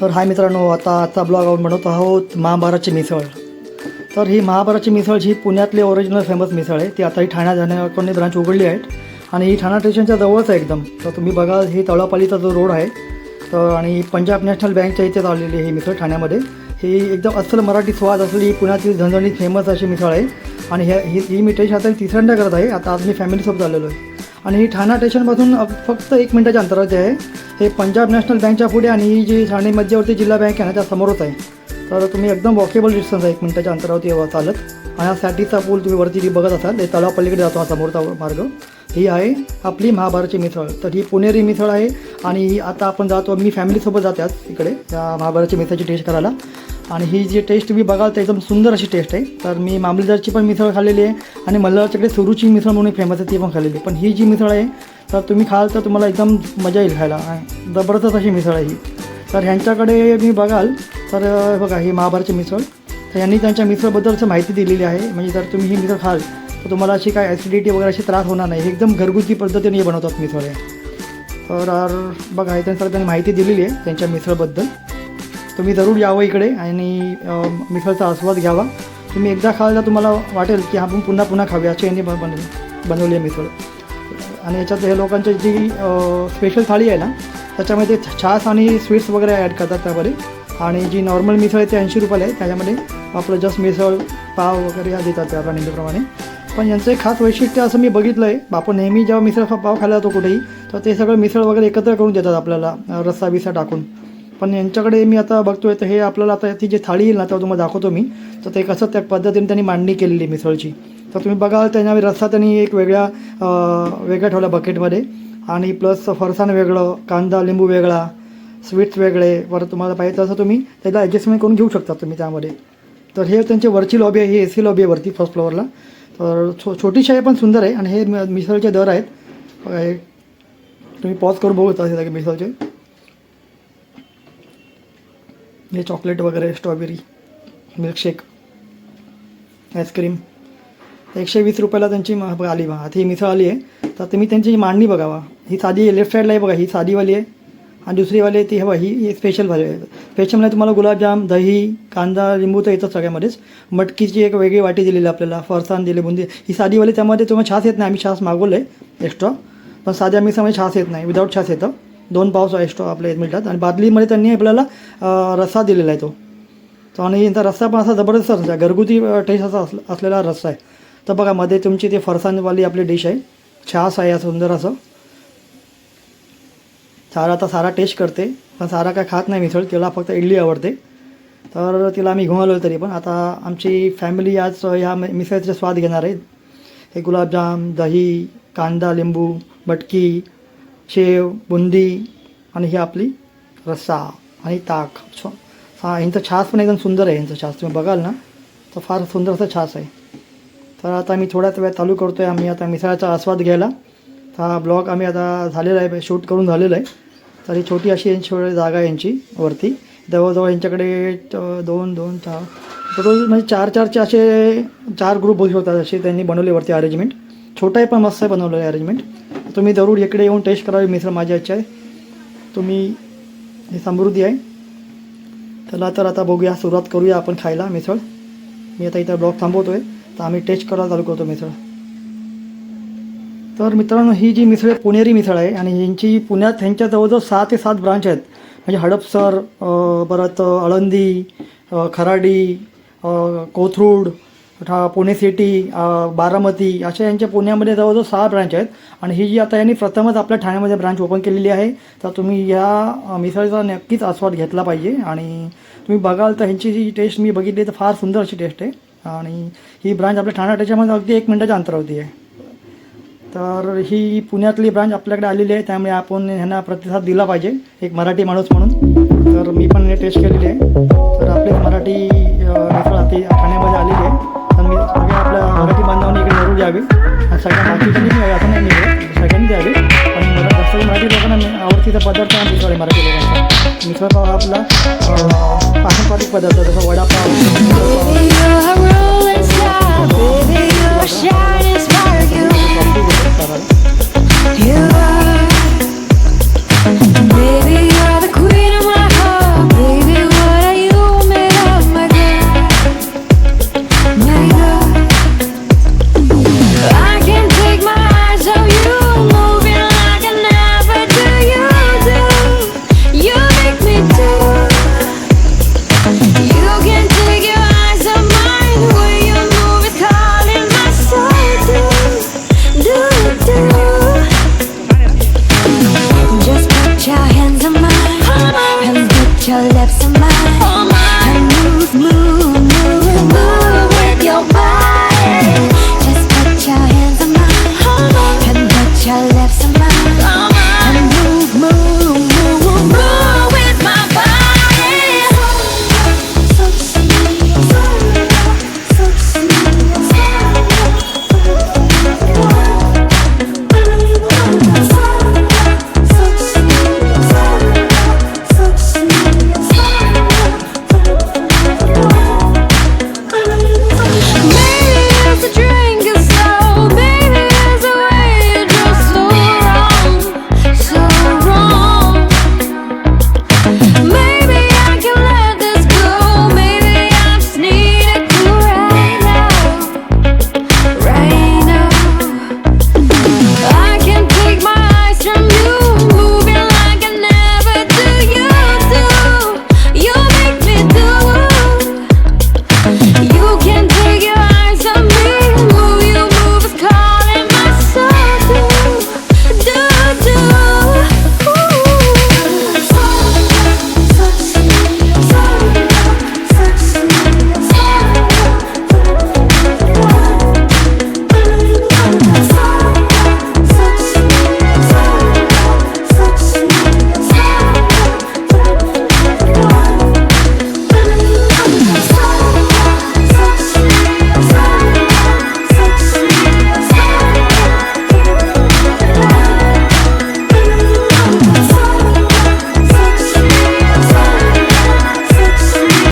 तर हाय मित्रांनो आता आजचा ब्लॉग आपण बनवत आहोत महाभारतची मिसळ. तर ही महाभारतची मिसळ ही पुण्यातली ओरिजिनल फेमस मिसळ आहे ती आता ही ठाण्या जाण्याकडून ब्रांच उघडली आहेत. आणि ही ठाणा स्टेशनच्या जवळच आहे एकदम. तर तुम्ही बघा ही तळापालीचा जो रोड आहे तर आणि पंजाब नॅशनल बँकच्या इथेच आलेली आहे ही मिसळ ठाण्यामध्ये. ही एकदम अस्सल मराठी स्वाद असलेली ही पुण्यातील झणझणीत फेमस अशी मिसळ आहे. आणि ह्या ही ही मी टेस्ट आता तिसऱ्यांदा करत आहे. आता आज मी फॅमिलीसोबत आलेलो आहे. आणि ही ठाणा स्टेशनपासून फक्त एक मिनटाच्या अंतरावरती आहे. हे पंजाब नॅशनल बँकच्या पुढे आणि ही जी ठाणे मध्यवर्ती जिल्हा बँक आहे ना त्या समोरच आहे. तर तुम्ही एकदम वॉकेबल डिस्टन्स आहे एक मिनटाच्या अंतरावरती चालत. आणि हा सॅटीचा पूल तुम्ही वरती बघत असाल ते तलावपल्लीकडे जातो हा समोरचा मार्ग. ही आहे आपली महाभारतची मिसळ तर ही पुणेरी मिसळ आहे आणि ही आता आपण जातो मी फॅमिलीसोबत जातात इकडे या महाभारतची मिसळची टेस्ट करायला. आणि ही जी टेस्ट तुम्ही बघाल तर एकदम सुंदर अशी टेस्ट आहे. तर मी मामलेदारची पण मिसळ खाल्लेली आहे आणि मल्हारच्याकडे सुरूची मिसळ म्हणून फेमस आहे ती पण खाल्लेली आहे. पण ही जी मिसळ आहे तर तुम्ही खाल तर तुम्हाला एकदम मजा येईल खायला. जबरदस्त अशी मिसळ आहे ही. तर ह्यांच्याकडे मी बघाल तर बघा ही महाभारतची मिसळ. तर यांनी त्यांच्या मिसळबद्दलचं माहिती दिलेली आहे. म्हणजे जर तुम्ही ही मिसळ खाल तर तुम्हाला अशी काय ॲसिडिटी वगैरे अशी त्रास होणार नाही. हे एकदम घरगुती पद्धतीने हे बनवतात मिसळ हे. तर आर बघा हे त्यांचं त्यांनी माहिती दिलेली आहे त्यांच्या मिसळबद्दल. तुम्ही जरूर यावं इकडे आणि मिसळचा आस्वाद घ्यावा. तुम्ही एकदा खाल तर तुम्हाला वाटेल की आपण पुन्हा पुन्हा खाऊया. अशी यांनी बन बनवली आहे मिसळ. आणि याच्यात हे लोकांची जी स्पेशल थाळी आहे ना त्याच्यामध्ये छास आणि स्वीट्स वगैरे ॲड करतात त्यामध्ये. आणि जी नॉर्मल मिसळ आहे ती ऐंशी रुपयाला आहे. त्याच्यामध्ये आपलं जस्ट मिसळ पाव वगैरे या देतात त्या नेहमीप्रमाणे पण यांचं एक खास वैशिष्ट्य असं मी बघितलं आहे बापू नेहमी जेव्हा मिसळ पाव खायला जातो कुठेही तर ते सगळं मिसळ वगैरे एकत्र करून देतात आपल्याला रस्सा बिसा टाकून. पण यांच्याकडे मी आता बघतोय तर हे आपल्याला आता ती जी थाळी येईल ना तेव्हा तुम्हाला दाखवतो मी. तर ते कसं त्या पद्धतीने त्यांनी मांडणी केलेली मिसळची. तर तुम्ही बघाल त्यांना रस्सा त्यांनी एक वेगळ्या वेगळ्या ठेवला बकेटमध्ये आणि प्लस फरसाण वेगळं कांदा लिंबू वेगळा स्वीट्स वेगळे परत तुम्हाला पाहिजे तसं तुम्ही त्याला ॲडजस्टमेंट करून घेऊ शकता तुम्ही त्यामध्ये. तर हे त्यांची वरची लॉबी आहे ही ए सी लॉबी आहे वरती फर्स्ट फ्लोअरला तर छो छोटीशी आहे पण सुंदर आहे आणि हे मिसळचे दर आहेत. बघा हे तुम्ही पॉज करून बघू शकता की मिसळचे. हे चॉकलेट वगैरे स्ट्रॉबेरी मिल्कशेक आईस्क्रीम एकशे वीस रुपयाला त्यांची आली बघा. आता ही मिसळ आली आहे. तर तुम्ही त्यांची मांडणी बघावा. ही साधी लेफ्ट साईडला आहे बघा. ही साधीवाली आहे. आणि दुसरीवाले ती हवं ही ही स्पेशल भाजी आहे. स्पेशलमध्ये म्हणजे तुम्हाला गुलाबजाम दही कांदा लिंबू तर येतं सगळ्यामध्येच. मटकीची एक वेगळी वाटी दिलेली आहे आपल्याला फरसाण दिले बुंदी. ही साधीवाली त्यामध्ये तुम्हाला छास येत नाही आम्ही छास मागवलं आहे एक्स्ट्रा पण साध्या मिसळमध्ये छास येत नाही विदाऊट छास येतं. दोन पाव एक्स्ट्रा आपल्या एक मिळतात. आणि बादलीमध्ये त्यांनी आपल्याला रस्सा दिलेला आहे तो. तो आणि यांचा रस्सा पण असा जबरदस्त रस्सा आहे. घरगुती टेस्ट असा असलेला रस्सा आहे. तर बघा मध्ये तुमची ते फरसाणवाली आपली डिश आहे. छास आहे असं सुंदर असं. सारा आता सारा टेस्ट करते पण सारा काय खात नाही मिसळ तिला फक्त इडली आवडते. तर तिला आम्ही घुमालो तरी पण. आता आमची फॅमिली आज ह्या मि- स्वाद घेणार आहे हे गुलाबजाम दही कांदा लिंबू मटकी शेव बुंदी आणि ही आपली रस्सा आणि ताक. छ- हा यांचं छास पण एकदम सुंदर आहे यांचं छास. तुम्ही बघाल ना तर फार सुंदर असं छास आहे. तर आता मी थोड्याच वेळ चालू करतो आहे आम्ही आता मिसळाचा आस्वाद घ्यायला. तर हा ब्लॉग आम्ही आता झालेला आहे शूट करून झालेला आहे. तर ही छोटी अशी यांची जागा आहे यांची वरती. जवळजवळ यांच्याकडे दोन दोन चार टोटल म्हणजे चार चारचे असे चार ग्रुप बसू शकतात असे त्यांनी बनवले वरती अरेंजमेंट छोटा आहे पण मस्त आहे बनवलेलं आहे अरेंजमेंट तुम्ही जरूर इकडे येऊन टेस्ट करावी मिसळ माझ्या इच्छा आहे. तुम्ही ही समृद्धी आहे. चला तर आता बघूया सुरुवात करूया आपण खायला मिसळ. मी आता इथं ब्लॉग थांबवतो आहे तर आम्ही टेस्ट करायला चालू करतो मिसळ. तर मित्रांनो ही जी मिसळ आहे पुणेरी मिसळ आहे आणि यांची पुण्यात ह्यांच्या जवळजवळ सहा ते सात ब्रांच आहेत. म्हणजे हडपसर परत आळंदी खराडी कोथरूड पुणे सिटी बारामती अशा यांच्या पुण्यामध्ये जवळजवळ सहा ब्रांच आहेत. आणि ही जी आता यांनी प्रथमच आपल्या ठाण्यामध्ये ब्रांच ओपन केलेली आहे तर तुम्ही या मिसळीचा नक्कीच आस्वाद घेतला पाहिजे. आणि तुम्ही बघाल तर ह्यांची जी टेस्ट मी बघितली तर फार सुंदर अशी टेस्ट आहे. आणि ही ब्रांच आपल्या ठाणा त्याच्यामध्ये अगदी एक मिनटाच्या अंतरावरती आहे. तर ही पुण्यातली ब्रांच आपल्याकडे आलेली आहे त्यामुळे आपण ह्यांना प्रतिसाद दिला पाहिजे एक मराठी माणूस म्हणून. तर मी पण हे टेस्ट केलेली आहे. तर आपली मराठी ती ठाण्यामध्ये आलेली आहे. तर मी सगळ्या आपल्या मराठी बांधवांनी इकडे जरूर द्यावी आणि सगळ्या बाकीच्यांनी पण असं नाही मिळेल सगळ्यांनी द्यावी. आणि मला जास्त मराठी लोकांना मी- आवडतीचा पदार्थ हा मिसळ मराठी लोकांचा मिसळ पाव हा आपला पारंपरिक पदार्थ जसं वडापाव your lips